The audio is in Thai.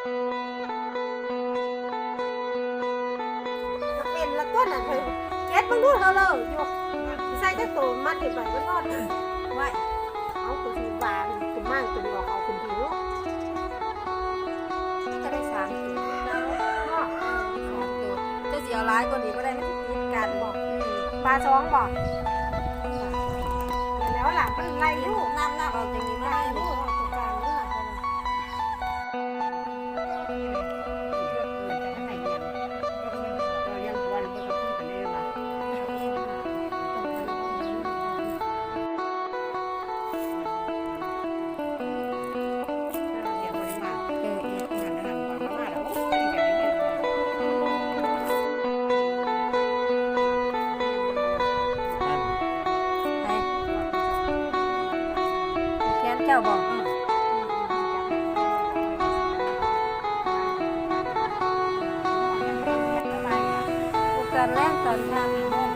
เป็นละต้นอะเธอเก็ดมันดูเธอเลยอยู่ใส่แค่ตัวมัดอยู่ไปมันรอดไว้เอาตัวสีวานตัวมั่งตัวนี้อกเอาคุณผิวจะได้สามตัวสามตัวเจะเสียร้ายกว่านี้ก็ได้ไม่ติดกันบอกปลาช้องบอกแล้วหลังมันไล่ลูกน้ำ จ้าบอกตอนแรกตอนทาน